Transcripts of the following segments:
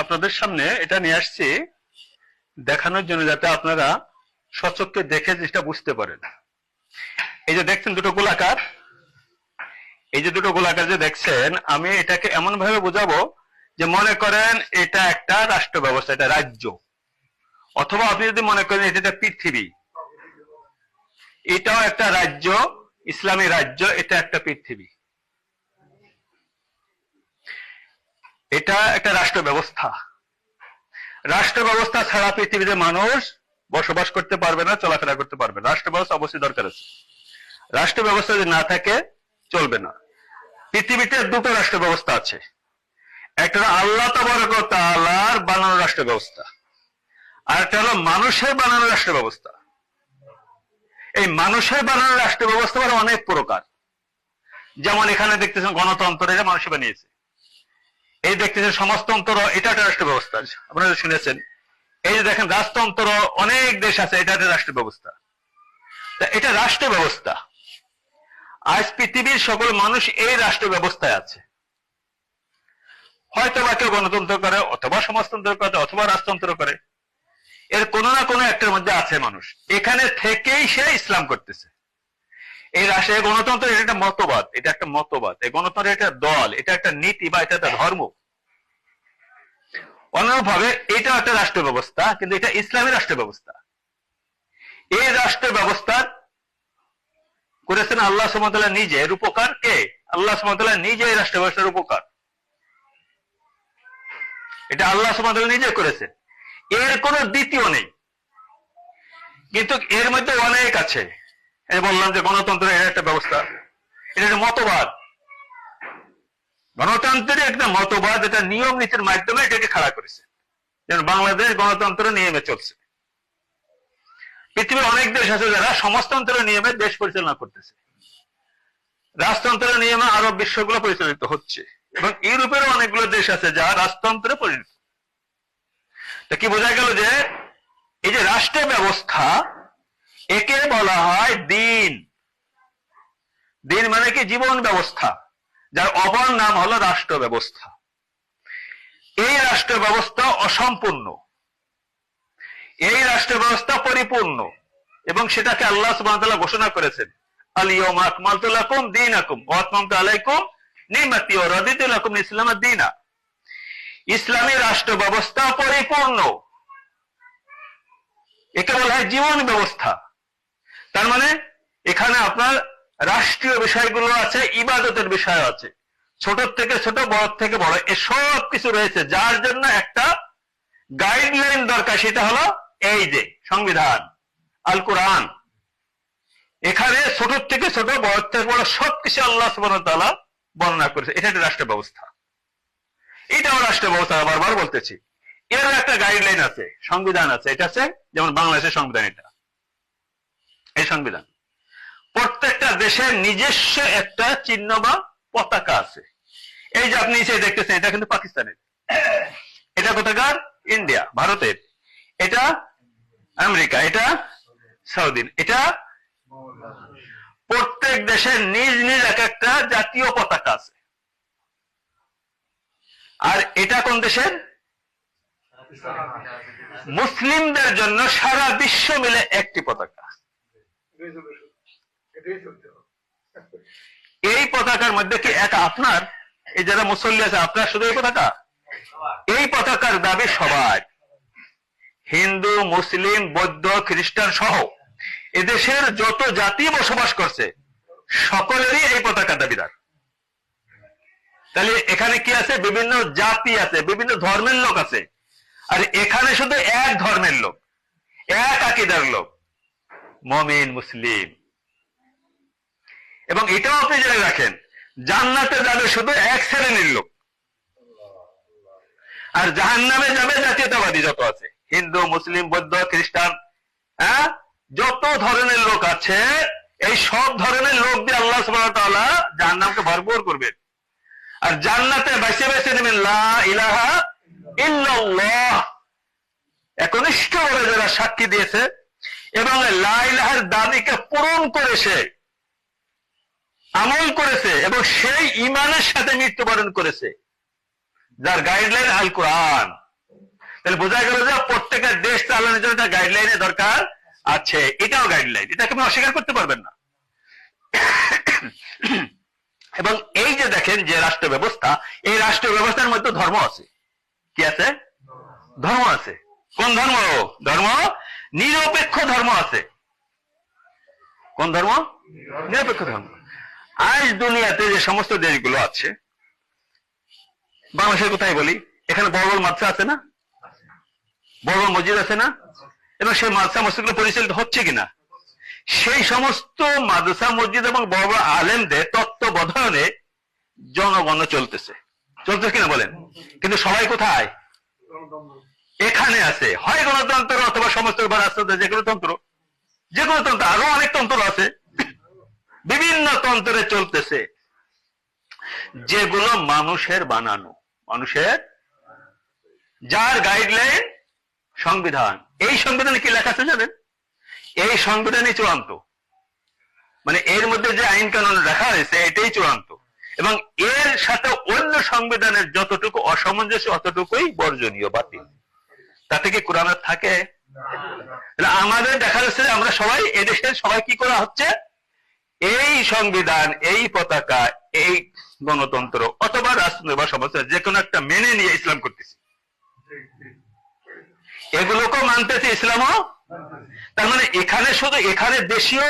আপনাদের সামনে এটা নিয়ে আসছি। দেখানোর জন্য যাতে আপনারা সচক্ষে দেখে জিনিসটা বুঝতে পারেন। এই যে দেখছেন দুটো গোলাকার। এই যে দুটো গোলাকার যে দেখছেন, আমি এটাকে এমন ভাবে বোঝাবো যে মনে করেন এটা একটা রাষ্ট্র ব্যবস্থা, এটা রাজ্য। অথবা আপনি যদি মনে করেন এটা একটা পৃথিবী, এটাও একটা রাজ্য, ইসলামী রাজ্য, এটা একটা পৃথিবী। এটা একটা রাষ্ট্র ব্যবস্থা রাষ্ট্র ব্যবস্থা ছাড়া পৃথিবীতে মানুষ বসবাস করতে পারবে না, চলাফেরা করতে পারবে রাষ্ট্র ব্যবস্থা অবশ্যই দরকার আছে। রাষ্ট্র ব্যবস্থা যদি না থাকে, চলবে না। পৃথিবীতে দুটো রাষ্ট্র ব্যবস্থা আছে। একটা আল্লাহ তালার বানানো রাষ্ট্র ব্যবস্থা আর একটা হলো মানুষের বানানো রাষ্ট্র ব্যবস্থা এই মানুষের বানানো রাষ্ট্র ব্যবস্থা অনেক প্রকার। যেমন এখানে দেখতেছেন গণতন্ত্র এটা মানুষে বানিয়েছে। এই দেখতেছেন সমাজতন্ত্র এটা একটা রাষ্ট্র ব্যবস্থা আপনারা শুনেছেন। এই যে দেখেন রাজতন্ত্র অনেক দেশ আছে, এটা একটা রাষ্ট্র ব্যবস্থা এটা রাষ্ট্র ব্যবস্থা আজ পৃথিবীর সকল মানুষ এই রাষ্ট্র ব্যবস্থায় আছে। হয়তো বা কেউ গণতন্ত্র করে, অথবা সমাজতন্ত্র করে, অথবা রাজতন্ত্র করে। এর কোনো না কোনো একটার মধ্যে আছে মানুষ। এখানে থেকেই সে ইসলাম করতেছে। এই রাষ্ট্রের গণতন্ত্র এটা একটা মতবাদ, এটা একটা মতবাদ। এই গণতন্ত্র এটা দল, এটা একটা নীতি বা এটা একটা ধর্ম। অনুরূপভাবে এটা একটা রাষ্ট্র ব্যবস্থা কিন্তু এটা ইসলামী রাষ্ট্র ব্যবস্থা এই রাষ্ট্র ব্যবস্থা করেছেন আল্লাহ সুমতাল্লাহ নিজে। এর উপকার কে? আল্লাহ সুমতাল্লাহ নিজে এই রাষ্ট্র ব্যবস্থার উপকার। এটা আল্লাহ সুমতাল্লাহ নিজে করেছেন। এর কোনো দ্বিতীয় নেই। কিন্তু এর মধ্যে অনেক আছে। এই বললাম যে গণতন্ত্র এর একটা ব্যবস্থা এটা একটা মতবাদ। গণতন্ত্রের একটা মতবাদ এটা নিয়ম নীতির মাধ্যমে এটাকে খাড়া করেছে। যেমন বাংলাদেশ গণতন্ত্র নিয়মে চলছে। পৃথিবীর অনেক দেশ আছে যারা সমাজতন্ত্রের নিয়মে দেশ পরিচালনা করতেছে। রাজতন্ত্রের নিয়মে আরব বিশ্বগুলো পরিচালিত হচ্ছে। এবং ইউরোপেরও অনেকগুলো দেশ আছে যা রাজতন্ত্রে পরিণত। তা কি বোঝা গেল যে এই যে রাষ্ট্র ব্যবস্থা একে বলা হয় দিন। দিন মানে কি? জীবন ব্যবস্থা। যার অপর নাম হলো রাষ্ট্র ব্যবস্থা। এই রাষ্ট্র ব্যবস্থা অসম্পূর্ণ। এই রাষ্ট্র ব্যবস্থা পরিপূর্ণ। এবং সেটাকে আল্লাহ সুবহানাহু ঘোষণা করেছেন। আলিয়ম আকমালতু লাকুম দীনাকুম ওয়া আলাইকুম নিমাতি ইসলাম দীনা। ইসলামী রাষ্ট্র ব্যবস্থা পরিপূর্ণ। একে বলা হয় জীবন ব্যবস্থা। তার মানে এখানে আপনার রাষ্ট্রীয় বিষয়গুলো আছে, ইবাদতের বিষয় আছে। ছোট থেকে ছোট, বড় থেকে বড় এসব কিছু রয়েছে। যার জন্য একটা গাইডলাইন দরকার, সেটা হলো এই যে সংবিধান আল কোরআন এখানে ছোট থেকে ছোট, বড় থেকে বড় সবকিছু আল্লাহ তাআলা বর্ণনা করেছে। এটা একটা রাষ্ট্র ব্যবস্থা। এটাও রাষ্ট্র ব্যবস্থা বারবার বলতেছি। এর একটা গাইডলাইন আছে, সংবিধান আছে। এটা আছে যেমন বাংলাদেশের সংবিধান এটা। এই সংবিধান। প্রত্যেকটা দেশের নিজস্ব একটা চিহ্ন বা পতাকা আছে। এই যে আপনি নিচে দেখতেছেন, এটা কিন্তু পাকিস্তানের। এটা কোথাকার? ইন্ডিয়া, ভারতের। এটা আমেরিকা, এটা সৌদি এটা প্রত্যেক দেশের নিজ নিজ এক একটা জাতীয় পতাকা আছে। আর এটা কোন দেশের? মুসলিমদের জন্য সারা বিশ্ব মিলে একটি পতাকা। এই পতাকার মধ্যে কি এক আপনার? এই যারা মুসল্লি আছে, আপনার শুধু এই পতাকা? এই পতাকার দাবি সবার। হিন্দু, মুসলিম, বৌদ্ধ, খ্রিস্টান সহ এদেশের যত জাতি বসবাস করছে, সকলেরই এই পতাকা দাবিদার। তাহলে এখানে কি আছে? বিভিন্ন জাতি আছে, বিভিন্ন ধর্মের লোক আছে। আর এখানে শুধু এক ধর্মের লোক, এক আকিদার লোক। মমিন, মুসলিম। এবং এটাও আপনি জেনে রাখেন, জান্নাতে যাবে শুধু এক শ্রেণির লোক। আর জাহান নামে যাবে জাতীয়তাবাদী যত আছে। হিন্দু, মুসলিম, বৌদ্ধ, খ্রিস্টান হ্যাঁ? যত ধরনের লোক আছে, এই সব ধরনের লোক দিয়ে আল্লাহ সুবাহ জাহান নামকে ভরপুর করবেন। আর জান্নাতে বেছে বেছে নেবেন ইলাহা ইল্লাল্লাহ। একনিষ্ঠ যারা সাক্ষী দিয়েছে এবং লা ইলাহার দাবিকে পূরণ করেছে, আমল করেছে, এবং সেই ইমানের সাথে মৃত্যুবরণ করেছে। যার গাইডলাইন আল কোরআন। তাহলে বোঝা গেল যে প্রত্যেকের দেশ চালানোর জন্য একটা গাইডলাইনের দরকার আছে। এটাও গাইডলাইন এটাকে আপনি অস্বীকার করতে পারবেন না। এবং এই যে দেখেন যে রাষ্ট্র ব্যবস্থা এই রাষ্ট্র ব্যবস্থার মধ্যে ধর্ম আছে। কি আছে? ধর্ম আছে। কোন ধর্ম? ধর্ম নিরপেক্ষ ধর্ম আছে। কোন ধর্ম? নিরপেক্ষ। ধর্ম। আজ দুনিয়াতে যে সমস্ত দেশগুলো আছে বাংলাদেশের কোথায় বলি এখানে বড় বড় মাদ্রাসা আছে না? বড় বড় মসজিদ আছে না? এবং সেই মাদ্রাসা মসজিদগুলো পরিচালিত হচ্ছে কিনা? সেই সমস্ত মাদ্রাসা মসজিদ এবং বড় বড় আলেমদের তত্ত্বাবধানে জনগণ চলতেছে। চলতেছে কিনা বলেন? কিন্তু সবাই কোথায়? এখানে আছে। হয় গণতন্ত্র অথবা সমস্ত রাষ্ট্র যে কোনো তন্ত্র। যে কোনো তন্ত্র, আরও অনেক তন্ত্র আছে। বিভিন্ন তন্ত্রে চলতেছে। যেগুলো মানুষের বানানো। মানুষের যার গাইডলাইন সংবিধান। এই সংবিধানে কি লেখা আছে জানেন? এই সংবিধানই চূড়ান্ত। মানে এর মধ্যে যে আইন কানুন রাখা হয়েছে, এটাই চূড়ান্ত। এবং এর সাথে অন্য সংবিধানের যতটুকু অসামঞ্জস্য, অতটুকুই বর্জনীয়, বাতিল। তাতে কি কোরআনের থাকে? আমাদের দেখা যাচ্ছে যে আমরা সবাই এদেশের সবাই কি করা হচ্ছে? এই সংবিধান, এই পতাকা, এই গণতন্ত্র অথবা রাষ্ট্র বা সমাজ যে কোনো একটা মেনে নিয়ে ইসলাম করতেছি। এগুলোকেও মানতেছে ইসলামও? তার মানে এখানে শুধু, এখানে দেশীয়,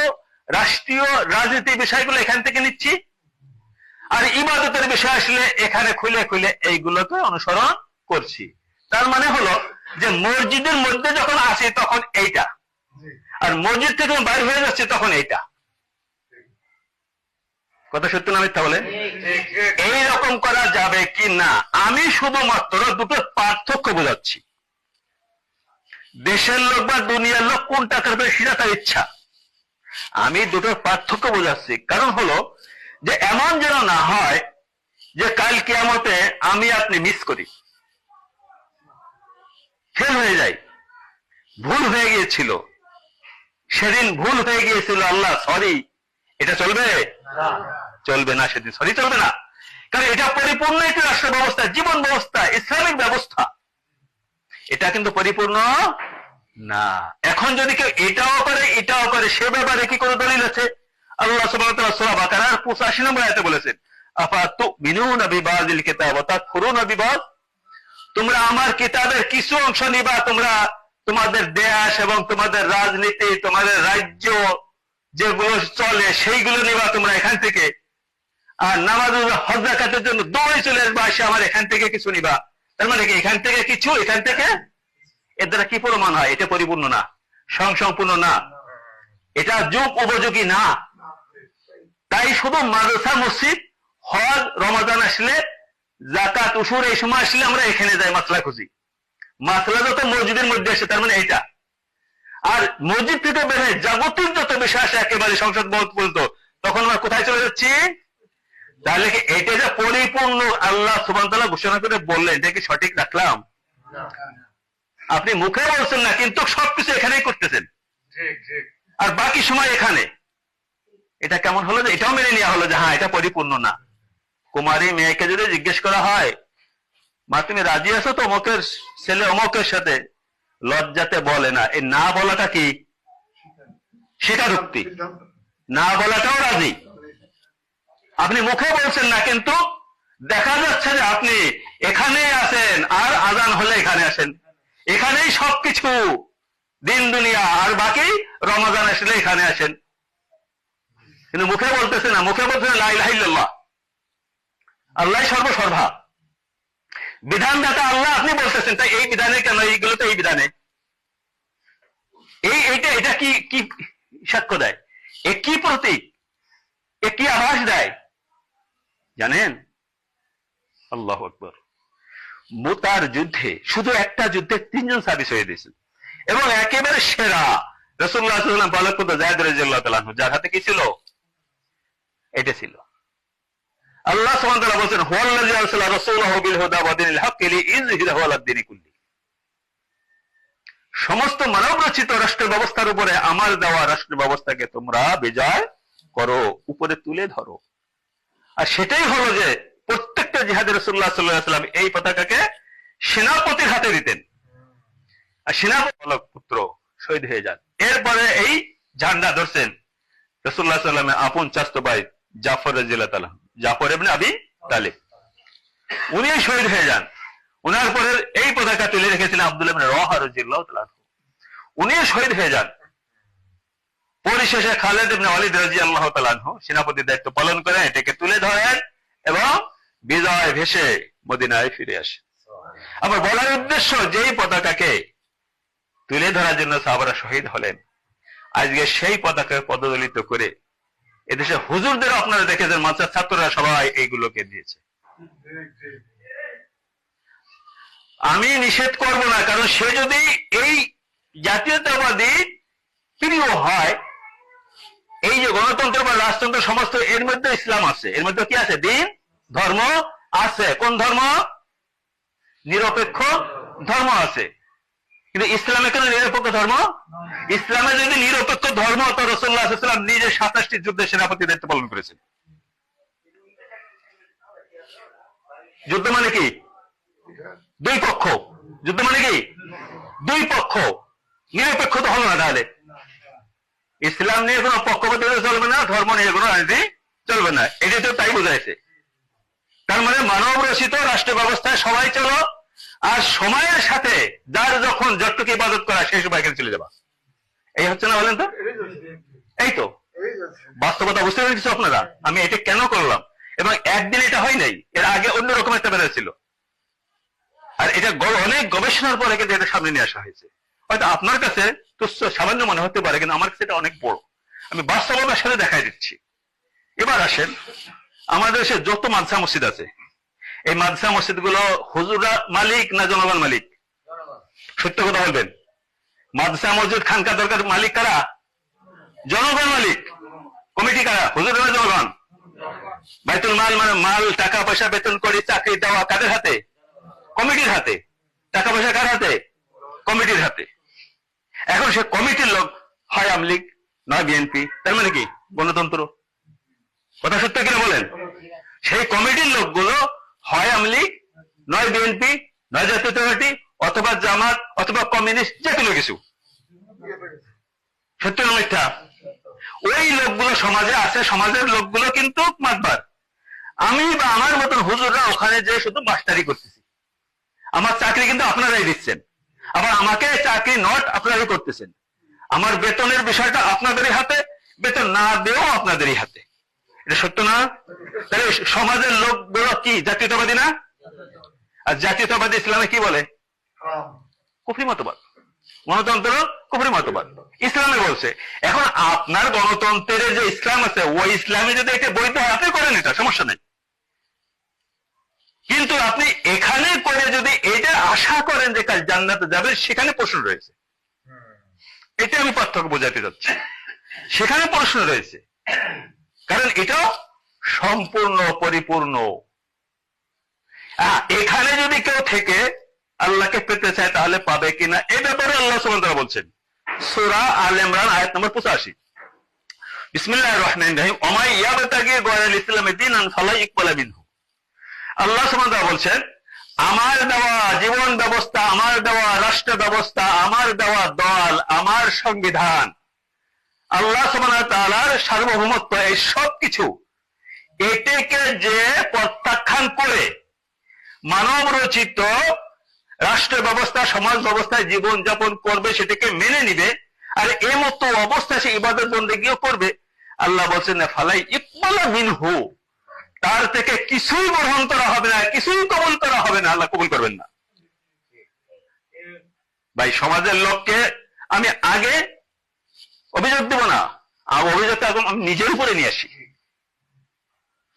রাষ্ট্রীয় রাজনীতি বিষয়গুলো এখান থেকে নিচ্ছি। আর ইবাদতের বিষয় আসলে এখানে খুলে খুলে এইগুলোকে অনুসরণ করছি। তার মানে হলো যে মসজিদের মধ্যে যখন আসি তখন এইটা। আর মসজিদ থেকে বাইরে হয়ে যাচ্ছে তখন এইটা। কথা সত্য না মিথ্যা বলে? এই রকম করা যাবে কি না? আমি শুধুমাত্র দুটো পার্থক্য বোঝাচ্ছি। দেশের লোক বা দুনিয়ার লোক কোনটা করবে সেটা তার ইচ্ছা। আমি দুটোর পার্থক্য বোঝাচ্ছি। কারণ হলো যে এমন যেন না হয় যে কাল কেয়ামতে আমি আপনি মিস করি। ফেল হয়ে যাই ভুল হয়ে গিয়েছিল। সেদিন ভুল হয়ে গিয়েছিল আল্লাহ সরি এটা চলবে? চলবে না সেদিন সরি চলবে না। কারণ এটা পরিপূর্ণ একটি রাষ্ট্র ব্যবস্থা জীবন ব্যবস্থা ইসলামিক ব্যবস্থা। এটা কিন্তু পরিপূর্ণ না। এখন যদি কেউ এটাও করে এটাও করে সে ব্যাপারে কি কোনো দলিল আছে? আল্লাহ সুবহানাহু ওয়া তাআলা সূরা বাকারার 85 নম্বর আয়াতে বলেছেন আফা তুমিনুনা বিবাযিল কিতাব ওয়া তাকফুরুনা বিবায তোমরা আমার কিতাবের কিছু অংশ নিবা, তোমরা তোমাদের দেশ এবং তোমাদের রাজনীতি, তোমাদের রাজ্য যেগুলো চলে, সেইগুলো নিবা তোমরা এখান থেকে। আর নামাজ হজ জাকাতের জন্য দৌড়ে চলে আসবা, এসে আমার এখান থেকে কিছু নিবা। তার মানে কি, এখান থেকে কিছু, এখান থেকে? এর দ্বারা কি প্রমাণ হয়? এটা পরিপূর্ণ না, সংসম্পূর্ণ না। এটা যুগ উপযোগী না। তাই শুধু মাদ্রাসা, মসজিদ, হজ, রমাদান আসলে জাকাত উসুর এই সময় আসলে আমরা এখানে যাই মাসলা খুঁজি। মাসলা যত মসজিদের মধ্যে আসে তার মানে এইটা। আর মসজিদ থেকে বের হয়ে জাগতিক যত বিষয় আসে একেবারে সংসদ বহুত পর্যন্ত তখন আমরা কোথায় চলে যাচ্ছি? তাহলে কি এটা যে পরিপূর্ণ আল্লাহ সুবান ঘোষণা করে বললেন এটা কি সঠিক রাখলাম? আপনি মুখে বলছেন না কিন্তু সবকিছু এখানেই করতেছেন। আর বাকি সময় এখানে। এটা কেমন হলো যে এটাও মেনে নেওয়া হলো যে হ্যাঁ এটা পরিপূর্ণ না। কুমারী মেয়েকে যদি জিজ্ঞেস করা হয়, মা, তুমি রাজি আছো তো অমকের ছেলে অমকের সাথে? লজ্জাতে বলে না। এই না বলাটা কি? স্বীকারোক্তি। না বলাটাও রাজি। আপনি মুখে বলছেন না কিন্তু দেখা যাচ্ছে যে আপনি এখানেই আসেন আর আজান হলে এখানে আসেন। এখানেই সবকিছু, দিন, দুনিয়া, আর বাকি রমাজান আসলে এখানে আসেন। কিন্তু মুখে বলতেছে না। মুখে বলতেছে লাইল্লাহ আল্লাহ সর্বসর্বা। বিধানদাতা আল্লাহ আপনি বলতেছেন, তাই এই বিধানে কেন, এইগুলো তো এই বিধানে। এই এইটা, এটা কি কি সাক্ষ্য দেয়? এ কি প্রতীক? এ কি আভাস দেয়? জানেন? আল্লাহ আকবর। মোতার যুদ্ধে, শুধু একটা যুদ্ধে তিনজন সার্ভিস হয়ে দিয়েছেন এবং একেবারে সেরা রসুল্লাহ বালকুদ জায়দ রাজিয়াল্লাহ তাআলা যার হাতে কি ছিল? এটা ছিল। আল্লাহ সুবহানাহু সমস্ত মানব রচিত রাষ্ট্র ব্যবস্থার উপরে আমার দেওয়া রাষ্ট্র ব্যবস্থাকে তোমরা বিজয় করো, উপরে তুলে ধরো। আর সেটাই হলো যে, প্রত্যেকটা জিহাদে রসুল্লাহ সাল্লাহ সাল্লাম এই পতাকাকে সেনাপতির হাতে দিতেন। আর সেনাপতি পুত্র শহীদ হয়ে যান। এরপরে এই ঝান্ডা ধরছেন। রসুল্লাহ সাল্লামের আপন চাস্ত ভাই জাফর তালা জাফর এমনি আবি তালিব। উনি শহীদ হয়ে যান। উনার পরে এই পতাকা তুলে রেখেছিলেন আব্দুল রহা উনি শহীদ হয়ে যান। পরিশেষে খালেদ ইবনে ওয়ালিদ রাদিয়াল্লাহু তাআলা আনহু সেনাপতির দায়িত্ব পালন করেন, এটাকে তুলে ধরেন এবং বিজয় ভেসে মদিনায় ফিরে আসেন। আমার বলার উদ্দেশ্য যেই পতাকাকে তুলে ধরার জন্য সাহাবারা শহীদ হলেন, আজকে সেই পতাকা পদদলিত করে এদেশে হুজুরদের আপনারা দেখেছেন, মাদ্রাসার ছাত্ররা সবাই এইগুলোকে দিয়েছে। আমি নিষেধ করব না, কারণ সে যদি এই জাতীয়তাবাদী প্রিয় হয়, এই যে গণতন্ত্র বা রাজতন্ত্র সমস্ত, এর মধ্যে ইসলাম আছে। এর মধ্যে কি আছে? দিন, ধর্ম আছে। কোন ধর্ম? নিরপেক্ষ ধর্ম আছে। কিন্তু ইসলামে কেন নিরপেক্ষ ধর্ম? ইসলামে যদি নিরপেক্ষ ধর্ম তো রসুল্লাহ সাল্লাম নিজে সাতাশটি যুদ্ধে সেনাপতি দায়িত্ব পালন করেছেন। যুদ্ধ মানে কি? দুই পক্ষ। যুদ্ধ মানে কি? দুই পক্ষ। নিরপেক্ষ তো হলো না তাহলে। ইসলাম নিয়ে কোনো পক্ষপাত চলবে না ধর্ম নিয়ে কোনো রাজনীতি চলবে না। এটা তো তাই বোঝাইছে। তার মানে মানব রচিত রাষ্ট্র ব্যবস্থায় সবাই চলো আর সময়ের সাথে যার যখন যতটুকু ইবাদত করা সেই সময় এখানে চলে যাবা। এই হচ্ছে না বলেন তো? এই তো। বাস্তবতা বুঝতে পেরেছি আপনারা? আমি এটা কেন করলাম? এবং একদিন এটা হয় নাই, এর আগে অন্যরকম একটা বেড়া ছিল। আর এটা অনেক গবেষণার পরে কিন্তু এটা সামনে নিয়ে আসা হয়েছে। হয়তো আপনার কাছে তুচ্ছ সামান্য মনে হতে পারে, কিন্তু আমার কাছে এটা অনেক বড়। আমি বাস্তবতার সাথে দেখাই দিচ্ছি। এবার আসেন, আমাদের দেশে যত মানসা মসজিদ আছে এই মাদ্রাসা মসজিদগুলো হুজুরা মালিক না জনগণ মালিক? সত্য কথা বলবেন। মাদ্রাসা মসজিদ খানকা দরকার মালিক কারা? জনগণ মালিক। কমিটি কারা? হুজুর না জনগণ? বাইতুল মাল মানে মাল, টাকা, পয়সা, বেতন করে চাকরি, দেওয়া কাদের হাতে? কমিটির হাতে। টাকা, পয়সা কার হাতে? কমিটির হাতে। এখন সে কমিটির লোক হয় আমলিগ নয় বিএনপি, তার মানে কি? গণতন্ত্র। কথা সত্য কিনা বলেন? সেই কমিটির লোকগুলো হয় আমলিগ নয় বিএনপি, নয় জাতীয় পার্টি, অথবা জামাত, অথবা কমিউনিস্ট যে কোনো কিছু। সত্য মিথ্যা? ওই লোকগুলো সমাজে আছে, সমাজের লোকগুলো কিন্তু মাতবার। আমি বা আমার মতন হুজুররা ওখানে যে শুধু মাস্টারি করতেছি। আমার চাকরি কিন্তু আপনারাই দিচ্ছেন। আবার আমাকে চাকরি নট আপনারাই করতেছেন। আমার বেতনের বিষয়টা আপনাদেরই হাতে, বেতন না দেও আপনাদেরই হাতে। এটা সত্য না? তাহলে সমাজের লোকগুলো কি, জাতীয়তাবাদী না? আর জাতীয়তাবাদী ইসলামে কি বলে? কুফরি মতবাদ। গণতন্ত্র কুফরি মতবাদ। ইসলামে বলছে, এখন আপনার গণতন্ত্রের যে ইসলাম আছে, ওই ইসলামে যদি এটা বৈধ হয় আপনি করেন এটা সমস্যা নেই। কিন্তু আপনি এখানে করে যদি এটা আশা করেন যে কাল জান্নাতে যাবে, সেখানে প্রশ্ন রয়েছে। এটা আমি পার্থক্য বোঝাতে যাচ্ছি সেখানে প্রশ্ন রয়েছে। কারণ এটা সম্পূর্ণ পরিপূর্ণ। এখানে যদি কেউ থেকে আল্লাহকে পেতে চায়, তাহলে পাবে কিনা? এ ব্যাপারে আল্লাহ সুবহানাহু বলছেন। সূরা আল ইমরান, আয়াত নম্বর 85 বিসমিল্লাহির রহমানির রহিম। ওমাই ইয়াবতাগি গয়রাল ইসলামে দীনান ফালা ইকবালা মিনহু। আল্লাহ সুবহানাহু বলছেন, আমার দেওয়া জীবন ব্যবস্থা, আমার দেওয়া রাষ্ট্র ব্যবস্থা, আমার দেওয়া দল, আমার সংবিধান আল্লাহ তাআলার সার্বভৌমত্ব, এই সব কিছু এটাকে যে প্রত্যাখ্যান করে মানব রচিত রাষ্ট্র ব্যবস্থা, সমাজ ব্যবস্থায় জীবন যাপন করবে, সেটাকে মেনে নিবে, আর এ মতো অবস্থায় সে ইবাদত বন্দেগীও করবে, আল্লাহ বলছেন, ফালাই ইকবালা মিনহু। তার থেকে কিছুই গ্রহণ করা হবে না কিছুই কবুল করা হবে না, আল্লাহ কবুল করবেন না। ভাই, সমাজের লোককে আমি আগে অভিযোগ দেব না। আর অভিযোগটা এখন আমি নিজের উপরে নিয়ে আসি।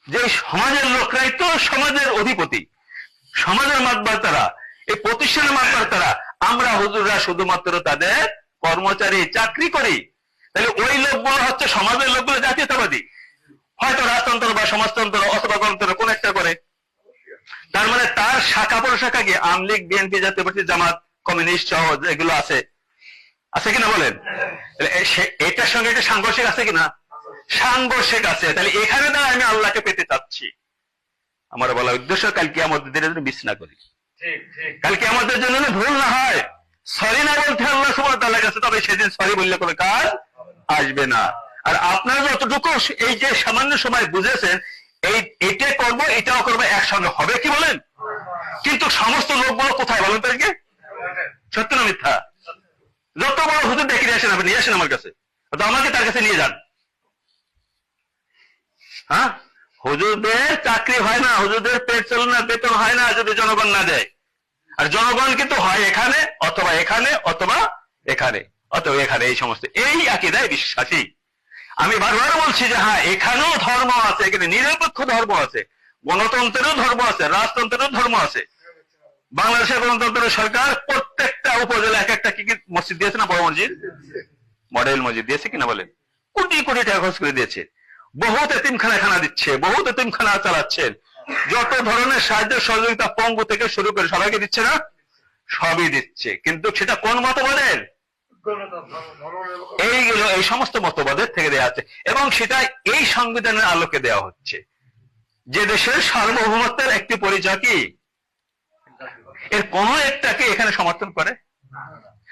যে সমাজের লোকরাই তো সমাজের অধিপতি। সমাজের মাতবার তারা এই প্রতিষ্ঠানের মাতবার তারা আমরা হুজুররা শুধুমাত্র তাদের কর্মচারী, চাকরি করি। তাহলে ওই লোকগুলো হচ্ছে সমাজের লোকগুলো জাতীয়তাবাদী। হয়তো রাজতন্ত্র বা সমাজতন্ত্র অথবা গণতন্ত্র কোন একটা করে। তার মানে তার শাখা প্রশাখা কি? Awami League BNP Jatiya party, Jamaat, communist সহ যেগুলো আছে আছে কিনা বলেন? এটার সঙ্গে এটা সাংঘর্ষিক আছে কিনা? সাংঘর্ষিক আছে। তাহলে এখানে দ্বারা আমি আল্লাহকে পেতে চাচ্ছি। আমার বলা উদ্দেশ্য কালকে আমাদের দিনে যেন মিস না করি। কালকে আমাদের জন্য ভুল না হয় সরি না বলতে আল্লাহ সুবহানাহু ওয়া কাছে তবে সেদিন সরি বললে কোনো কাজ আসবে না। আর আপনারা যতটুকু এই যে সামান্য সময় বুঝেছেন এই এটা করব এটাও করব একসঙ্গে হবে কি বলেন? কিন্তু সমস্ত লোকগুলো কোথায় বলেন তো আজকে? সত্য না মিথ্যা? যত বড় হুজুর দেখে নিয়ে আসেন নিয়ে আসেন আমার কাছে। আমাকে তার কাছে নিয়ে যান। হ্যাঁ? হুজুরদের চাকরি হয় না, হুজুরদের পেট চলে না, বেতন হয় না, যদি জনগণ না দেয়। আর জনগণ কিন্তু হয় এখানে, অথবা এখানে অথবা এখানে অথবা এখানে, এই সমস্ত। এই আকিদায় বিশ্বাসী। আমি বারবার বলছি যে হ্যাঁ এখানেও ধর্ম আছে, এখানে নিরপেক্ষ ধর্ম আছে। গণতন্ত্রেরও ধর্ম আছে, রাজতন্ত্রেরও ধর্ম আছে। বাংলাদেশের গণতন্ত্রের সরকার উপজেলা এক একটা কি কি মসজিদ দিয়েছে না বড় মসজিদ? মডেল মসজিদ দিয়েছে কিনা বলেন? কোটি কোটি টাকা খরচ করে দিয়েছে। বহুত এতিমখানা খানা দিচ্ছে, বহুত এতিমখানা চালাচ্ছেন। যত ধরনের সাহায্য সহযোগিতা পঙ্গু থেকে শুরু করে সবাইকে দিচ্ছে না? সবই দিচ্ছে। কিন্তু সেটা কোন মতবাদের? এইগুলো, এই সমস্ত মতবাদের থেকে দেওয়া হচ্ছে। এবং সেটা এই সংবিধানের আলোকে দেওয়া হচ্ছে। যে দেশের সার্বভৌমত্বের একটি পরিচয় কি? এর কোন একটাকে এখানে সমর্থন করে?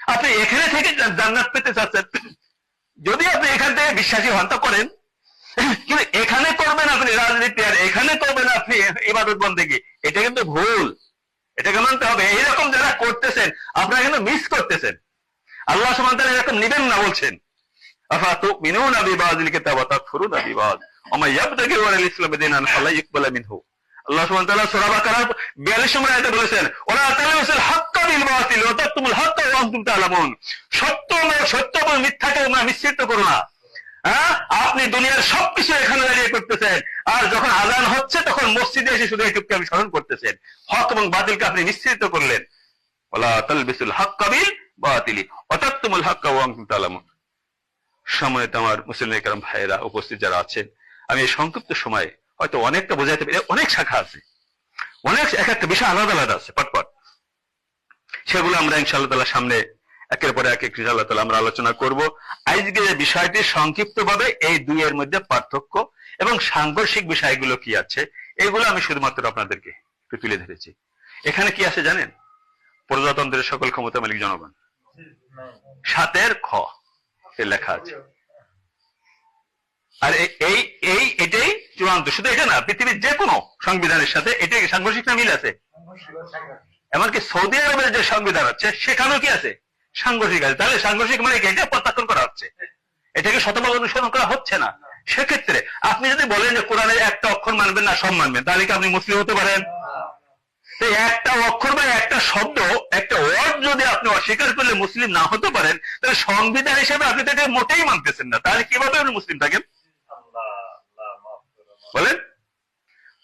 আপনি এখানে থেকে জান্নাত পেতে চাচ্ছেন। যদি আপনি এখান থেকে বিশ্বাসী হন, তো করেন। কিন্তু এখানে করবেন আপনি রাজনীতি, আর এখানে করবেন আপনি ইবাদত বন্দেগি। এটা কিন্তু ভুল। এটাকে মানতে হবে। এইরকম যারা করতেছেন, আপনারা কিন্তু মিস করতেছেন। আল্লাহ সমান এরকম নিবেন না বলছেন। আফাতু মিনুনা বিবাদিল কিতাব ওয়া তাকফুরুনা বিবাদ। ওয়া মান ইয়াবতাগি ওয়ারাল ইসলাম দীনান ফালা ইকবালা মিনহু। আল্লাহ সুবহানাহু তাআলা সূরা বাকারার 42 নম্বর আয়াতে বলেছেন, ওয়ালা তালামুল হাক্কা বিল বাতিল ওয়া তাকতুমুল হাক্কা ওয়া আনতুম তা'লামুন সত্য সত্য এবং মিথ্যাকে তোমরা মিশ্রিত করো না। হ্যাঁ? আপনি দুনিয়ার সবকিছু এখানে দাঁড়িয়ে করতেছেন। আর যখন আজান হচ্ছে, তখন মসজিদে এসে শুধু এইটুকু আমি স্মরণ করতেছেন। হক এবং বাতিলকে আপনি মিশ্রিত করলেন। ওলা তালবিসুল বাতিলি আমার মুসলিম কারণ ভাইয়েরা উপস্থিত যারা আছেন, আমি এই সংক্ষিপ্ত সময়ে হয়তো অনেকটা বোঝাইতে পারি অনেক শাখা আছে। অনেক এক একটা বিষয় আলাদা আলাদা আছে পটপট সেগুলো আমরা ইনশাআল্লাহ তাআলা সামনে একের পরে এক ইনশাআল্লাহ তাআলা আমরা আলোচনা করব। আজকে যে বিষয়টি সংক্ষিপ্ত ভাবে এই দুইয়ের মধ্যে পার্থক্য এবং সাংঘর্ষিক বিষয়গুলো কি আছে, এগুলো আমি শুধুমাত্র আপনাদেরকে তুলে ধরেছি। এখানে কি আছে জানেন? প্রজাতন্ত্রের সকল ক্ষমতা মালিক জনগণ। সাতের খ এ লেখা আছে। আর এই এটাই চূড়ান্ত শুধু এটা না, পৃথিবীর যে কোনো সংবিধানের সাথে এটা সাংঘর্ষিক না মিল আছে? এমনকি সৌদি আরবের যে সংবিধান আছে, সেখানেও কি আছে? সাংঘর্ষিক আছে। তাহলে সাংঘর্ষিক মানে? এটা প্রত্যাখ্যান করা হচ্ছে। এটাকে শতভাগ অনুসরণ করা হচ্ছে না। সেক্ষেত্রে আপনি যদি বলেন যে কোরআনের একটা অক্ষর মানবেন না, সব মানবেন, তাহলে কি আপনি মুসলিম হতে পারেন? তো একটা অক্ষর বা একটা শব্দ, একটা ওয়ার্ড যদি আপনি অস্বীকার করলে মুসলিম না হতে পারেন, তাহলে সংবিধান হিসেবে আপনি তাকে মোটেই মানতেছেন না। তাহলে কীভাবে আপনি মুসলিম থাকেন? বলেন?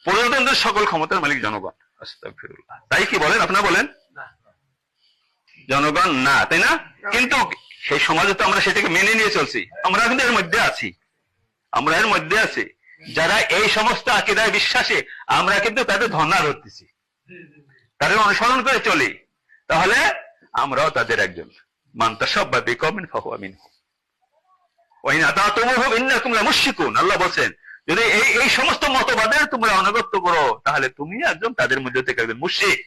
প্রজাতন্ত্রের সকল ক্ষমতার মালিক জনগণ। আস্তাগফিরুল্লাহ। তাই কি বলেন? আপনারা বলেন? জনগণ না তাই না? কিন্তু সেই সমাজে তো আমরা সেটাকে মেনে নিয়ে চলছি। আমরা কিন্তু এর মধ্যে আছি। আমরা এর মধ্যে আছি। যারা এই সমস্ত আকিদায় বিশ্বাসী আমরা কিন্তু তাদের ধর্ণা ধরতেছি। তাদের অনুসরণ করে চলি। তাহলে আমরাও তাদের একজন। মান্তা সব বা বিকমিন ফাহুয়ামিন ওই না তা তবু ইন্নাকুম লামুশরিকুন আল্লাহ বলছেন যদি এই এই সমস্ত মতবাদের তোমরা অনুগত্য করো, তাহলে তুমি একজন তাদের মধ্যে থেকে একজন মুশরিক।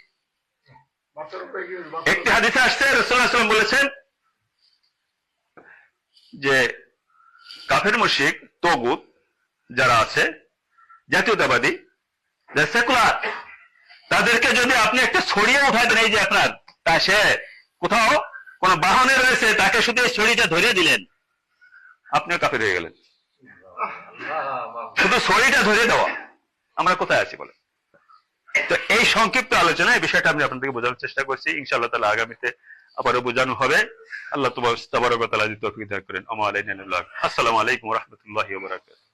একটি হাদিসে আসছে ওয়াসাল্লাম বলেছেন যে, কাফের মুশরিক, তগুত, যারা আছে, জাতীয়তাবাদী সেকুলার তাদেরকে যদি আপনি একটা ছড়িয়ে উঠাই দেন, এই যে আপনার, তা সে কোথাও কোন বাহনে রয়েছে, তাকে শুধু এই ছড়িটা ধরিয়ে দিলেন, আপনিও কাফের হয়ে গেলেন। শুধু শরীরটা ধরে দেওয়া। আমরা কোথায় আছি বলে? তো এই সংক্ষিপ্ত আলোচনা বিষয়টা আমি আপনাদেরকে বোঝানোর চেষ্টা করছি। ইনশাআল্লাহ তালা আগামীতে আবারও বোঝানো হবে। আল্লাহ তোমার তবরকতালা তৌফিক করেন। আমার আসসালামু আলাইকুম রহমতুল্লাহ বারাকাতুহু।